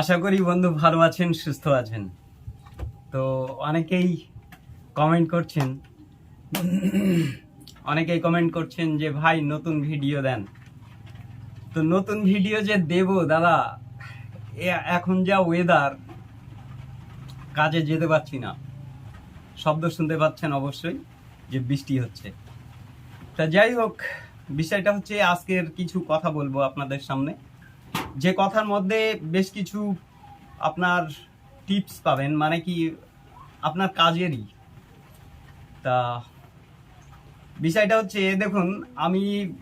আশা করি বন্ধু ভালো আছেন, সুস্থ আছেন। তো অনেকেই কমেন্ট করছেন। অনেকেই কমেন্ট করছেন যে, ভাই, নতুন ভিডিও দেন। তো নতুন ভিডিও যে দেব, দাদা এখন যা ওয়েদার কাজে যেতে পারছি না। শব্দ শুনতে পাচ্ছেন অবশ্যই যে বৃষ্টি হচ্ছে। তা যাই হোক, বিষয়টা হচ্ছে আজকের কিছু কথা বলব আপনাদের সামনে। যে কথার মধ্যে বেশ কিছু আপনার টিপস পাবেন মানে কি আপনার কাজেরই। তা বিষয়টা হচ্ছে, দেখুন, আমি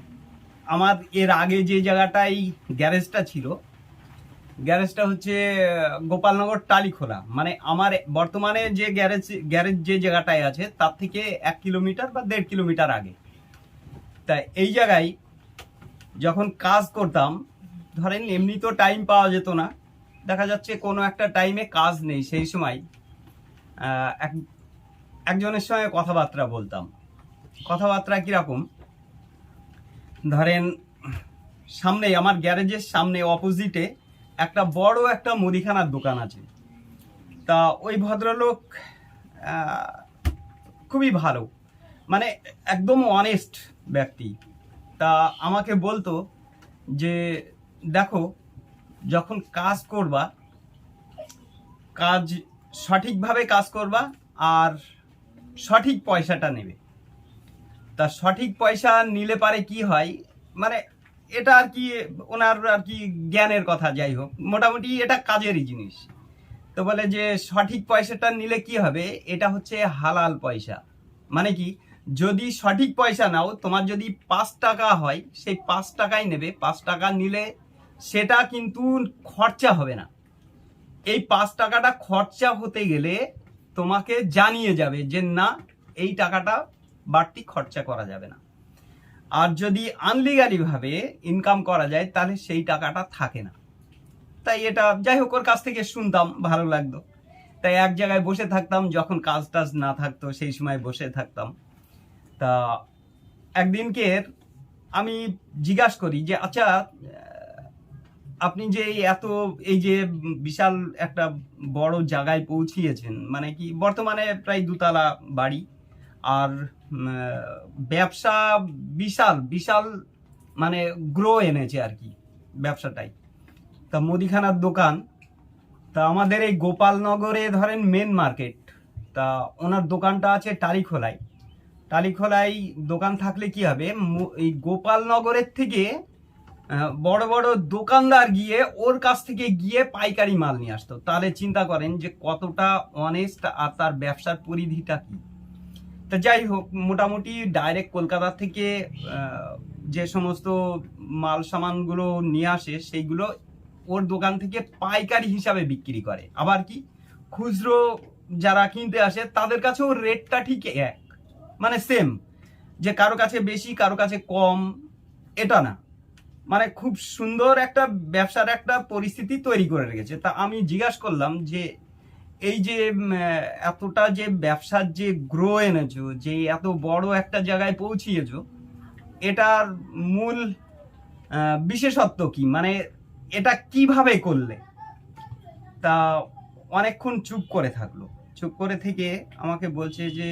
আমার এর আগে যে জায়গাটাই গ্যারেজটা ছিল গ্যারেজটা হচ্ছে গোপালনগর টালিখোলা। মানে আমার বর্তমানে যে গ্যারেজ গ্যারেজ যে জায়গাটায় আছে, তার থেকে এক কিলোমিটার বা দেড় কিলোমিটার আগে। তা এই জায়গায় যখন কাজ করতাম ধরেন এমনি তো টাইম পাওয়া যেত না। দেখা যাচ্ছে কোনো একটা টাইমে কাজ নেই, সেই সময় এক, একজনের সঙ্গে কথাবার্তা বলতাম। কথাবার্তা কীরকম? ধরেন, সামনে, আমার গ্যারেজের সামনে অপোজিটে একটা বড় একটা মুদিখানার দোকান আছে। তা ওই ভদ্রলোক খুবই ভালো মানে একদম অনেস্ট ব্যক্তি। তা আমাকে বলতো যে দেখো, যখন কাজ করবা, কাজ সঠিকভাবে কাজ করবা আর সঠিক পয়সাটা নেবে। তা সঠিক পয়সা নিলে পারে কি হয়? মানে এটা আর কি, ওনার আর কি জ্ঞানের কথা, যাই হোক। মোটামুটি এটা কাজেরই জিনিস। তো বলে যে সঠিক পয়সাটা নিলে কি হবে? এটা হচ্ছে হালাল পয়সা। মানে কি, যদি সঠিক পয়সা নাও, তোমার যদি পাঁচ টাকা হয়, সেই পাঁচ টাকাই নেবে। পাঁচ টাকা নিলে সেটা কিন্তু খরচা হবে না। এই পাঁচ টাকাটা খরচা হতে গেলে তোমাকে জানিয়ে যাবে যে না, এই টাকাটা বাড়তি খরচা করা যাবে না। আর যদি আনলিগালি ভাবে ইনকাম করা যায়, তাহলে সেই টাকাটা থাকে না। তাই এটা যাই হোক, ওর কাছ থেকে শুনতাম, ভালো লাগতো। তাই এক জায়গায় বসে থাকতাম, যখন কাজ টাজ না থাকতো, সেই সময় বসে থাকতাম। তা একদিনকে আমি জিজ্ঞাসা করি যে আচ্ছা আপনি যে এত, এই যে বিশাল একটা বড় জায়গায় পৌঁছিয়েছেন মানে কি বর্তমানে প্রায় দুতলা বাড়ি, আর ব্যবসা বিশাল বিশাল মানে গ্রো এনেছে আর কি ব্যবসাটাই। তা মুদিখানার দোকান, তা আমাদের এই গোপালনগরে ধরেন মেন মার্কেট তা ওনার দোকানটা আছে টালিখোলায়। টালিখোলায় দোকান থাকলে কি হবে এই গোপালনগরের থেকে বড় বড় দোকানদার গিয়ে ওর কাছ থেকে গিয়ে পাইকারি মাল নিয়ে আসতো। তাহলে চিন্তা করেন যে কতটা অনেস্ট আর তার ব্যবসার পরিধিটা কি। তা যাই হোক, মোটামুটি ডাইরেক্ট কলকাতা থেকে যে সমস্ত মাল সামানগুলো নিয়ে আসে, সেইগুলো ওর দোকান থেকে পাইকারি হিসাবে বিক্রি করে। আবার কি, খুচরো যারা কিনতে আসে, তাদের কাছেও রেটটা ঠিক এক। মানে সেম যে কারও কাছে বেশি, কারও কাছে কম, এটা না। মানে খুব সুন্দর একটা ব্যবসার একটা পরিস্থিতি তৈরি করে রেখেছে। তা আমি জিজ্ঞাসা করলাম যে, এই যে এতটা যে ব্যবসার যে গ্রো এনেছো, যে এত বড় একটা জায়গায় পৌঁছিয়েছো, এটার মূল বিশেষত্ব কি? মানে এটা কীভাবে করলে? তা অনেকক্ষণ চুপ করে থাকল। চুপ করে থেকে আমাকে বলছে যে,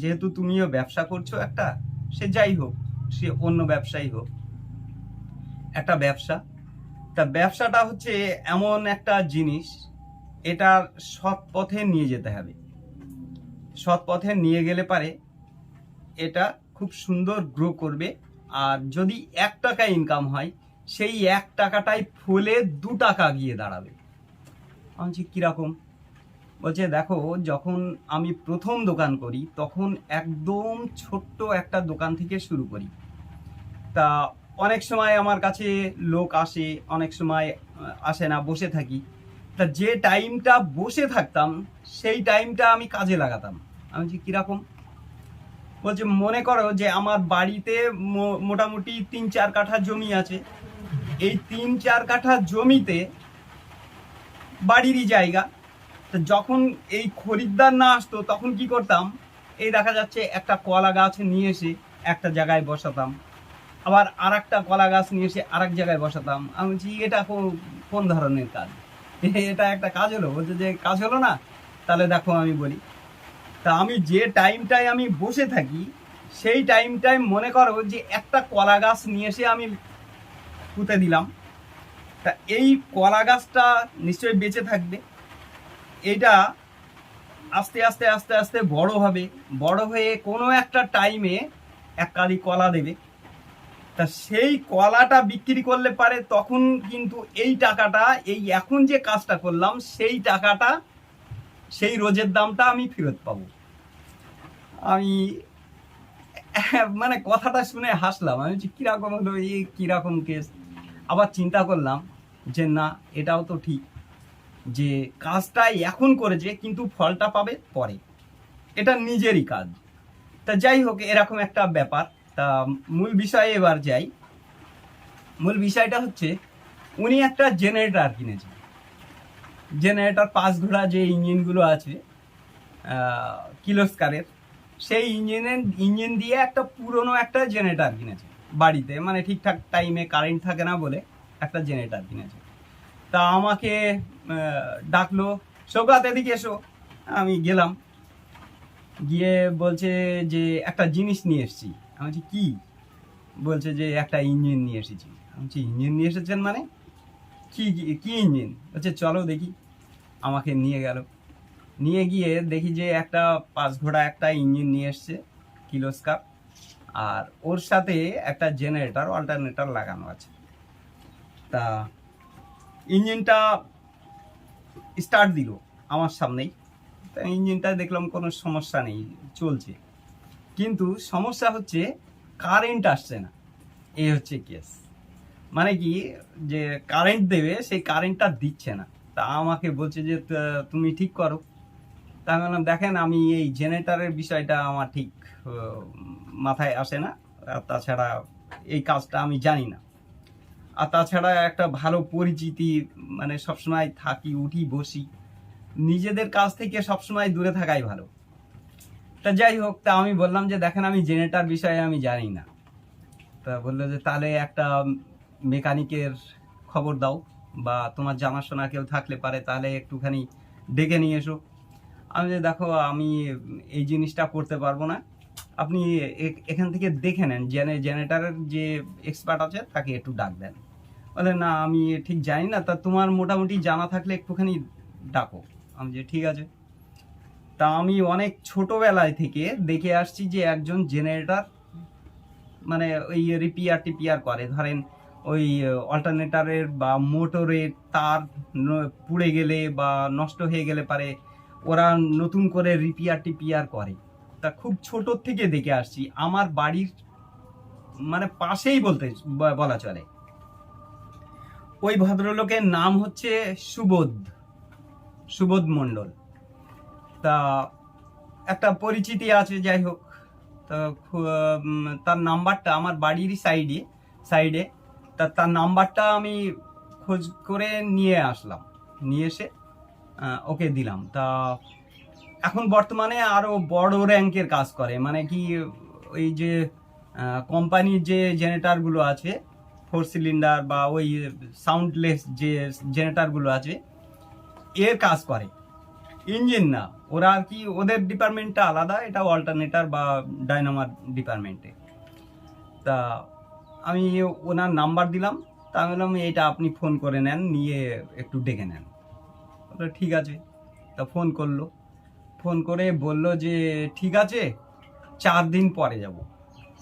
যেহেতু তুমিও ব্যবসা করছ একটা, সে যাই হোক, সে অন্য ব্যবসায়ী হোক একটা ব্যবসা। তা ব্যবসাটা হচ্ছে এমন একটা জিনিস এটা সৎ পথে নিয়ে যেতে হবে। সৎ পথে নিয়ে গেলে পারে, এটা খুব সুন্দর গ্রো করবে। আর যদি এক টাকা ইনকাম হয়, সেই এক টাকাটাই ফুলে দু টাকা গিয়ে দাঁড়াবে। বলছি কীরকম বলছে, দেখো, যখন আমি প্রথম দোকান করি, তখন একদম ছোট্ট একটা দোকান থেকে শুরু করি। তা অনেক সময় আমার কাছে লোক আসে, অনেক সময় আসে না, বসে থাকি। তা যে টাইমটা বসে থাকতাম, সেই টাইমটা আমি কাজে লাগাতাম। আমি বলছি, কীরকম? বলছে, মনে করো যে আমার বাড়িতে মোটামুটি তিন চার কাঠা জমি আছে। এই তিন চার কাঠা জমিতে বাড়িরই জায়গা। তো যখন এই খরিদ্দার না আসতো, তখন কি করতাম? এই দেখা যাচ্ছে একটা কলা গাছ নিয়ে এসে একটা জায়গায় বসাতাম। আবার আর একটা কলা গাছ নিয়ে এসে আর এক জায়গায় বসাতাম। আমি বলছি, এটা কোন ধরনের কাজ? এটা একটা কাজ হলো। বলছে যে, কাজ হলো না? তাহলে দেখো আমি বলি। তা আমি যে টাইমটায় আমি বসে থাকি, সেই টাইমটায় মনে করো যে একটা কলা গাছ নিয়ে এসে আমি পুঁতে দিলাম। তা এই কলা গাছটা নিশ্চয়ই বেঁচে থাকবে। এটা আস্তে আস্তে আস্তে আস্তে বড় হবে। বড় হয়ে কোনো একটা টাইমে এক কালি কলা দেবে। তা সেই কলাটা বিক্রি করলে পারে, তখন কিন্তু এই টাকাটা, এই এখন যে কাজটা করলাম, সেই টাকাটা, সেই রোজের দামটা আমি ফেরত পাবো। আমি মানে কথাটা শুনে হাসলাম। আমি বলছি, কীরকম হলো এই, কীরকম কেস আবার চিন্তা করলাম যে, না, এটাও তো ঠিক যে, কাজটা এখন করেছে, কিন্তু ফলটা পাবে পরে। এটা নিজেরই কাজ। তা যাই হোক, এরকম একটা ব্যাপার। তা মূল বিষয়ে এবার যাই। মূল বিষয়টা হচ্ছে, উনি একটা জেনারেটর কিনেছেন। জেনারেটর পাঁচ ঘোড়া যে ইঞ্জিনগুলো আছে কিলোস্কারের, সেই ইঞ্জিনের, ইঞ্জিন দিয়ে একটা পুরনো একটা জেনারেটর কিনেছে বাড়িতে মানে ঠিকঠাক টাইমে কারেন্ট থাকে না বলে একটা জেনারেটর কিনেছে তা আমাকে ডাকলো, সৌগাত, এদিকে এসো। আমি গেলাম। গিয়ে বলছে যে, একটা জিনিস নিয়ে এসেছি। আমি বলছি, কি? বলছে যে, একটা ইঞ্জিন নিয়ে এসেছি। আমি বলছি, ইঞ্জিন নিয়ে এসেছেন মানে? কি, কি- ইঞ্জিন? বলছে, চলো দেখি। আমাকে নিয়ে গেল। নিয়ে গিয়ে দেখি যে, একটা পাঁচ ঘোড়া একটা ইঞ্জিন নিয়ে এসছে কিলোস্কার আর ওর সাথে একটা জেনারেটর, অল্টারনেটর লাগানো আছে। তা ইঞ্জিনটা স্টার্ট দিল আমার সামনেই। তা ইঞ্জিনটা দেখলাম কোনো সমস্যা নেই, চলছে। কিন্তু সমস্যা হচ্ছে কারেন্ট আসছে না। এই হচ্ছে কেস মানে কি, যে কারেন্ট দেবে, সেই কারেন্টটা দিচ্ছে না। তা আমাকে বলছে যে তুমি ঠিক করো। তা আমি বললাম, দেখেন, আমি এই জেনারেটারের বিষয়টা আমার ঠিক মাথায় আসে না। আর তাছাড়া এই কাজটা আমি জানি না। আর তাছাড়া একটা ভালো পরিচিতি মানে সবসময় থাকি, উঠি, বসি। নিজেদের কাছ থেকে সবসময় দূরে থাকাই ভালো। তা যাই হোক, তা আমি বললাম যে, দেখেন, আমি জেনারেটার বিষয়ে আমি জানি না। তা বলল যে, তাহলে একটা মেকানিকের খবর দাও বা তোমার জানাশোনা কেউ থাকলে পারে, তাহলে একটুখানি ডেকে নিয়ে এসো। আমি যে দেখো, আমি এই জিনিসটা করতে পারব না। আপনি এখান থেকে দেখে নেন, জেনে জেনারেটারের যে এক্সপার্ট আছে, তাকে একটু ডাক দেন। বলে, না, আমি ঠিক জানি না। তা তোমার মোটামুটি জানা থাকলে একটুখানি ডাকো। আমি যে ঠিক আছে। তা আমি অনেক ছোটবেলায় থেকে দেখে আসছি যে একজন জেনারেটর মানে ওই রিপিয়ার টিপিয়ার করে। ধরেন ওই অল্টারনেটারের বা মোটরের তার পুড়ে গেলে বা নষ্ট হয়ে গেলে পারে, ওরা নতুন করে রিপিয়ার টিপিয়ার করে। তা খুব ছোট থেকে দেখে আসছি। আমার বাড়ির মানে পাশেই বলতে বলা চলে। ওই ভদ্রলোকের নাম হচ্ছে সুবোধ সুবোধ মণ্ডল। তা একটা পরিচিতি আছে, যাই হোক। তা তার নাম্বারটা আমার বাড়িরই সাইডে সাইডে। তা তার নাম্বারটা আমি খোঁজ করে নিয়ে আসলাম। নিয়ে এসে ওকে দিলাম। তা এখন বর্তমানে আরও বড় র্যাঙ্কের কাজ করে। মানে কি, ওই যে কোম্পানির যে জেনারেটারগুলো আছে, ফোর সিলিন্ডার বা ওই সাউন্ডলেস যে জেনারেটারগুলো আছে, এর কাজ করে। ইঞ্জিন না। ওরা আর কি, ওদের ডিপার্টমেন্টটা আলাদা, এটা অল্টারনেটার বা ডাইনামার ডিপার্টমেন্টে তা আমি ওনার নাম্বার দিলাম, তা আমি বললাম এটা আপনি ফোন করে নেন, নিয়ে একটু ডেকে নেন। বলল, ঠিক আছে। তা ফোন করল। ফোন করে বলল যে, ঠিক আছে, চার দিন পরে যাব।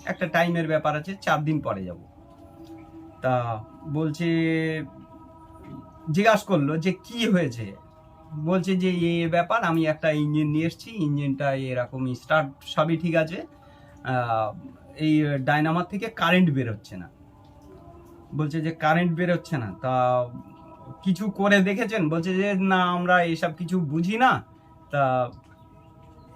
একটা টাইমের ব্যাপার আছে, চার দিন পরে যাব। তা বলছে, জিজ্ঞাসা করল যে, কি হয়েছে? বলছে যে এই এই ব্যাপার, আমি একটা ইঞ্জিন নিয়ে এসেছি, ইঞ্জিনটা এরকম স্টার্ট সবই ঠিক আছে। এই ডাইনামার থেকে কারেন্ট বের হচ্ছে না। বলছে যে, কারেন্ট বের হচ্ছে না। তা কিছু করে দেখেছেন? বলছে যে, না, আমরা এসব কিছু বুঝি না। তা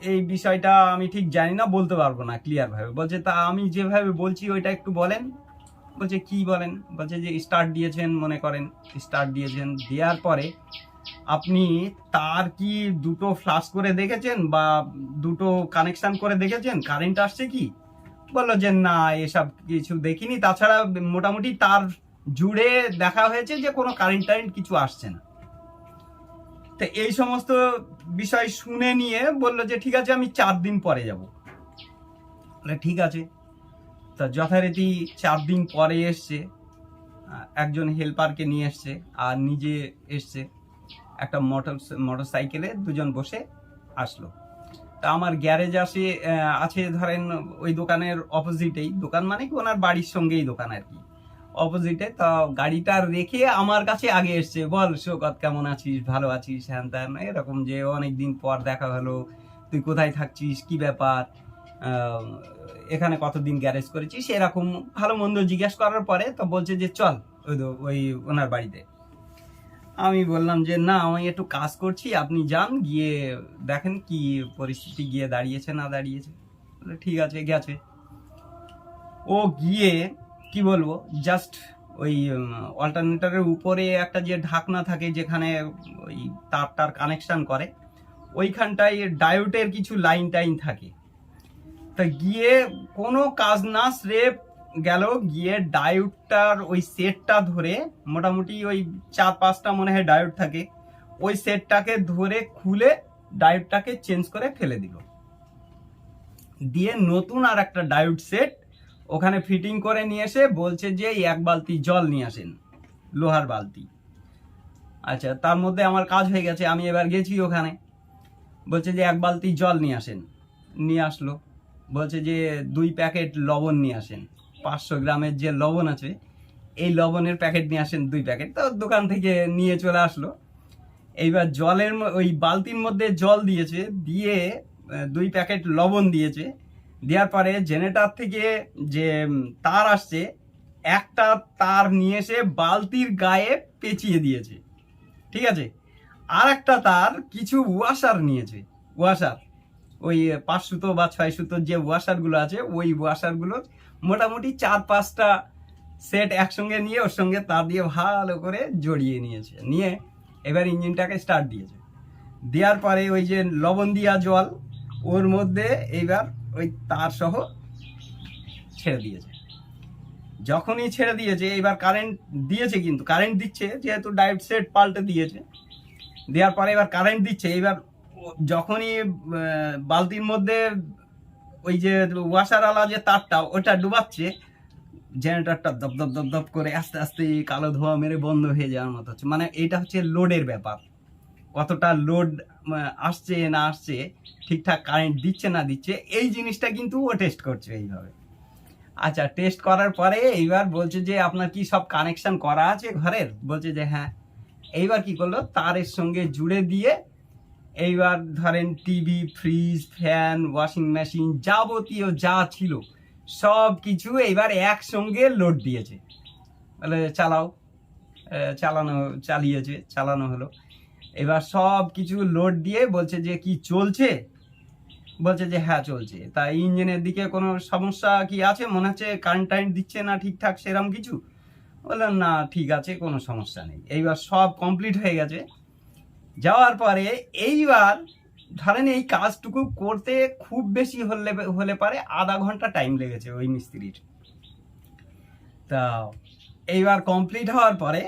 এই বিষয়টা আমি ঠিক জানি না, বলতে পারব না ক্লিয়ার ভাবে বলছে, তা আমি যেভাবে বলছি, ওইটা একটু বলেন। বলছে, কি বলেন? বলছে যে, স্টার্ট দিয়েছেন, মনে করেন, স্টার্ট দিয়েছেন। দেওয়ার পরে আপনি তার কি দুটো ফ্লাশ করে দেখেছেন বা দুটো কানেকশন করে দেখেছেন? কারেন্ট আসছে কি? বলল যে না, এসব কিছু দেখিনি। তাছাড়া মোটামুটি তার জুড়ে দেখা হয়েছে যে কোনো কারেন্ট টারেন্ট কিছু আসছে না। তো এই সমস্ত বিষয় শুনে নিয়ে বলল যে ঠিক আছে, আমি চার দিন পরে যাব। ঠিক আছে। তা যথারীতি চার দিন পরে এসছে। একজন হেল্পারকে নিয়ে এসছে আর নিজে এসছে। একটা মোটর মোটর সাইকেলে দুজন বসে আসলো। তা আমার গ্যারেজ আসে আছে ধরেন ওই দোকানের অপোজিটেই। দোকান মানে কি ওনার বাড়ির সঙ্গেই দোকান আর কি। অপোজিটে, তা গাড়িটা রেখে আমার কাছে আগে এসছে, বল শোকত কেমন আছিস? ভালো আছিস? হ্যান ত্যান, এরকম যে অনেক দিন পর দেখা হলো, তুই কোথায় থাকছিস? কি ব্যাপার? এখানে কতদিন গ্যারেজ করেছিস? এরকম ভালো মন্দ জিজ্ঞেস করার পরে তো বলছে যে, চল, ওই ওই ওনার বাড়িতে। আমি বললাম যে, না, আমি একটু কাজ করছি, আপনি যান, গিয়ে দেখেন কি পরিস্থিতি, গিয়ে দাঁড়িয়েছে, না দাঁড়িয়েছে। ঠিক আছে, গেছে। ও গিয়ে, কি বলব জাস্ট ওই অল্টারনেটারের উপরে একটা যে ঢাকনা থাকে, যেখানে ওই তারটার কানেকশান করে, ওইখানটায় ডায়োটের কিছু লাইন টাইন থাকে। তা গিয়ে কোনো কাজ না স্রেফ গেল, গিয়ে ডায়োডটার ওই সেটটা ধরে, মোটামুটি ওই চার পাঁচটা মনে হয় ডায়োড থাকে, ওই সেটটাকে ধরে খুলে ডায়োডটাকে চেঞ্জ করে ফেলে দিল। দিয়ে নতুন আর একটা ডায়োড সেট ওখানে ফিটিং করে নিয়ে এসে বলছে যে এক বালতি জল নিয়ে আসেন, লোহার বালতি। আচ্ছা তার মধ্যে আমার কাজ হয়ে গেছে, আমি এবার গেছি ওখানে। বলছে যে, এক বালতি জল নিয়ে আসেন। নিয়ে আসলো। বলছে যে, দুই প্যাকেট লবণ নিয়ে আসেন। পাঁচশো গ্রামের যে লবণ আছে, এই লবণের প্যাকেট নিয়ে আসেন দুই প্যাকেট। তো দোকান থেকে নিয়ে চলে আসলো। এইবার জলের ওই বালতির মধ্যে জল দিয়েছে, দিয়ে দুই প্যাকেট লবণ দিয়েছে। দেওয়ার পরে জেনেটার থেকে যে তার আসছে, একটা তার নিয়ে এসে বালতির গায়ে পেঁচিয়ে দিয়েছে। ঠিক আছে? আর একটা তার কিছু ওয়াশার নিয়েছে, ওয়াশার। ওই পাঁচ সুতো বা ছয় সুতোর যে ওয়াশারগুলো আছে, ওই ওয়াশারগুলো মোটামুটি চার পাঁচটা সেট একসঙ্গে নিয়ে, ওর সঙ্গে তার দিয়ে ভালো করে জড়িয়ে নিয়েছে। নিয়ে এবার ইঞ্জিনটাকে স্টার্ট দিয়েছে। দেওয়ার পরে ওই যে লবণ দিয়া জল, ওর মধ্যে এইবার ওই তার সহ ছেড়ে দিয়েছে। যখনই ছেড়ে দিয়েছে এইবার কারেন্ট দিয়েছে কিন্তু কারেন্ট দিচ্ছে, যেহেতু ডাইভ সেট পাল্টে দিয়েছে, দেওয়ার পরে এবার কারেন্ট দিচ্ছে, এবার ও- যখনই বালতির মধ্যে ওই যে ওয়াশার আলা যে তারটা ওটা ডুবাচ্ছে জেনারেটরটা দপ দপ দপ দপ করে আস্তে আস্তে কালো ধোঁয়া মেরে বন্ধ হয়ে যাওয়ার মতো হচ্ছে। মানে এটা হচ্ছে লোডের ব্যাপার। কতটা লোড আসছে না আসছে, ঠিকঠাক কারেন্ট দিচ্ছে না দিচ্ছে, এই জিনিসটা কিন্তু ও টেস্ট করছে এইভাবে। আচ্ছা টেস্ট করার পরে এইবার বলছে যে, আপনার কি সব কানেকশন করা আছে ঘরের? বলছে যে হ্যাঁ। এইবার কি করল? তারের সঙ্গে জুড়ে দিয়ে এইবার ধরেন TV, fridge, fan, washing machine যাবতীয় যা ছিল, সব কিছু এইবার একসঙ্গে লোড দিয়েছে। বলে চালাও চালানো, চালিয়েছে, চালানো হলো। এবার সব কিছু লোড দিয়ে বলছে যে, কি চলছে? বলছে যে হ্যাঁ চলছে। তা ইঞ্জিনের দিকে কোনো সমস্যা কি আছে? মনে হচ্ছে কারেন্ট টাইন্ট দিচ্ছে না ঠিকঠাক সেরকম কিছু? বললাম না, ঠিক আছে, কোনো সমস্যা নেই। এইবার সব কমপ্লিট হয়ে গেছে। যাওয়ার পরে এইবার ধরেন এই কাজটুকু করতে খুব বেশি হলে হলে পারে আধা ঘণ্টা টাইম লেগেছে ওই মিস্ত্রির। তা এইবার কমপ্লিট হওয়ার পরে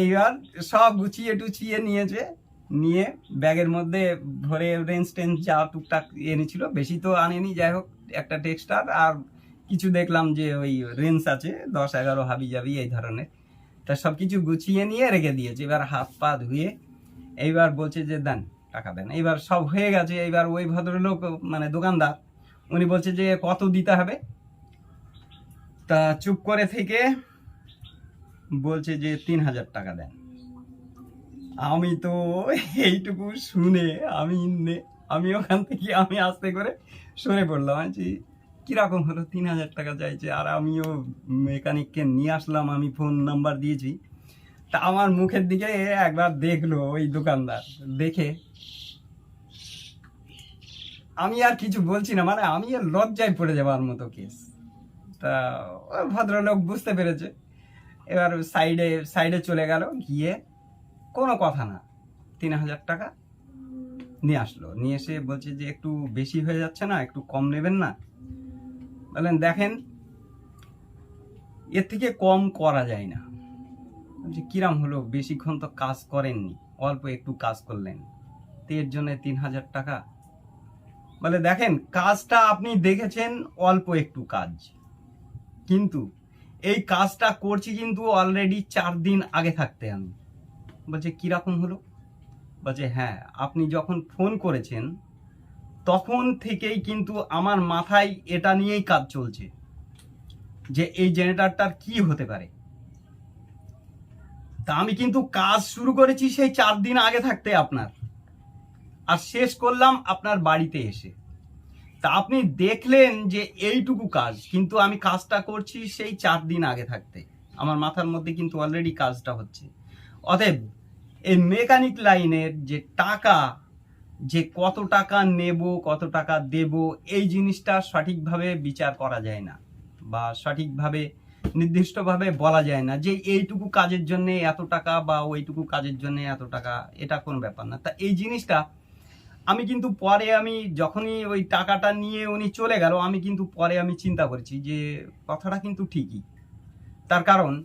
এইবার সব গুছিয়ে টুছিয়ে নিয়েছে, নিয়ে ব্যাগের মধ্যে ভরে রেঞ্জ টেঞ্জ যা টুকটাক এনেছিল বেশি তো আনেনি, যাই হোক, একটা টেক্সটার আর কিছু দেখলাম যে ওই রেঞ্জ আছে, দশ এগারো হাবি যাবি এই ধরনের। তা সব কিছু গুছিয়ে নিয়ে রেখে দিয়েছে, এবার হাত পা ধুয়ে এইবার বলছে যে, দেন, টাকা দেন। এইবার সব হয়ে গেছে। এইবার ওই ভদ্রলোক মানে দোকানদার, উনি বলছে যে, কত দিতে হবে? তা চুপ করে থেকে বলছে যে, তিন হাজার টাকা দেন। আমি তো এইটুকু শুনে, আমি আমি ওখান থেকে, আমি আস্তে করে সরে পড়লাম। আছি কীরকম হলো? তিন হাজার টাকা চাইছে। আর আমিও মেকানিককে নিয়ে আসলাম। আমি ফোন নাম্বার দিয়েছি। তা আমার মুখের দিকে একবার দেখল ওই দোকানদার, দেখে। আমি আর কিছু বলছি না মানে আমি লজ্জায় পড়ে যাওয়ার মতো কেস তা ওই ভদ্রলোক বুঝতে পেরেছে। এবার সাইডে সাইডে চলে গেল, গিয়ে কোনো কথা না, তিন হাজার টাকা নিয়ে আসলো। নিয়ে এসে বলছে যে একটু বেশি হয়ে যাচ্ছে না, একটু কম নেবেন না। বলেন দেখেন, এর থেকে কম করা যায় না। বলছি, কিরাম হলো? বেশিক্ষণ তো কাজ করেননি, অল্প একটু কাজ করলেন। তো এর জন্য তিন হাজার টাকা। বলে, দেখেন, কাজটা আপনি দেখেছেন, অল্প একটু কাজ। কিন্তু এই কাজটা করছি কিন্তু অলরেডি চার দিন আগে থাকতে আমি। বলছে, কীরকম হলো? বলছে হ্যাঁ আপনি যখন ফোন করেছেন, তখন থেকেই কিন্তু আমার মাথায় এটা নিয়েই কাজ চলছে যে এই জেনারেটারটার কি হতে পারে? তা আমি কিন্তু কাজ শুরু করেছি সেই চার দিন আগে থাকতে আপনার। আর শেষ করলাম আপনার বাড়িতে এসে। তা আপনি দেখলেন যে এইটুকু কাজ, কিন্তু আমি কাজটা করছি সেই চার দিন আগে থাকতে। আমার মাথার মধ্যে কিন্তু অলরেডি কাজটা হচ্ছে। অতএব এই মেকানিক লাইনের যে টাকা, যে কত টাকা নেব, কত টাকা দেব, এই জিনিসটা সঠিকভাবে বিচার করা যায় না। বা সঠিকভাবে নির্দিষ্টভাবে বলা যায় না যে এইটুকু কাজের জন্য এত টাকা বা ওইটুকু কাজের জন্য এত টাকা, এটা কোনো ব্যাপার না। তা এই জিনিসটা আমি কিন্তু পরে আমি যখনই ওই টাকাটা নিয়ে উনি চলে গেল, আমি কিন্তু পরে আমি চিন্তা করেছি যে কথাটা কিন্তু ঠিকই। তার কারণ,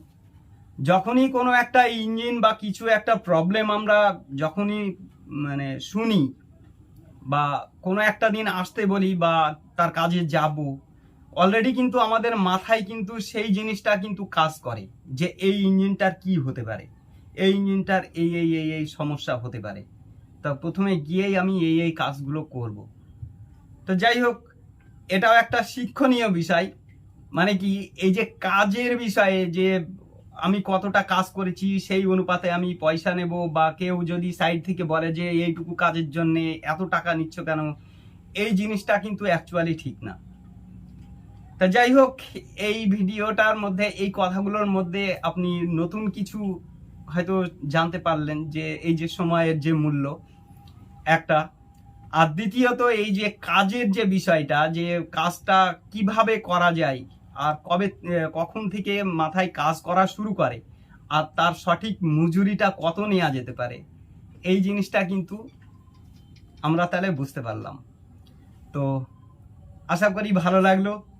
যখনই কোনো একটা ইঞ্জিন বা কিছু একটা প্রবলেম আমরা যখনই মানে শুনি বা কোনো একটা দিন আসতে বলি বা তার কাজে যাব অলরেডি কিন্তু আমাদের মাথায় কিন্তু সেই জিনিসটা কিন্তু কাজ করে যে এই ইঞ্জিনটার কি হতে পারে। এই ইঞ্জিনটার এই এই এই এই সমস্যা হতে পারে। তা প্রথমে গিয়েই আমি এই এই কাজগুলো করব। তো যাই হোক, এটাও একটা শিক্ষণীয় বিষয়। মানে কি এই যে কাজের বিষয়ে যে আমি কতটা কাজ করেছি সেই অনুপাতে আমি পয়সা নেব বা কেউ যদি সাইড থেকে বলে যে এইটুকু কাজের জন্য এত টাকা নিচ্ছ কেন? এই জিনিসটা কিন্তু অ্যাকচুয়ালি ঠিক না। তা যাই হোক, এই ভিডিওটার মধ্যে, এই কথাগুলোর মধ্যে আপনি নতুন কিছু হয়তো জানতে পারলেন যে, এই যে সময়ের যে মূল্য, একটা। আর দ্বিতীয়ত, এই যে কাজের যে বিষয়টা, যে কাজটা কীভাবে করা যায়, আর কবে কখন থেকে মাথায় কাজ করা শুরু করে, আর তার সঠিক মজুরিটা কত নেওয়া যেতে পারে, এই জিনিসটা কিন্তু আমরা তাহলে বুঝতে পারলাম। তো, আশা করি ভালো লাগল।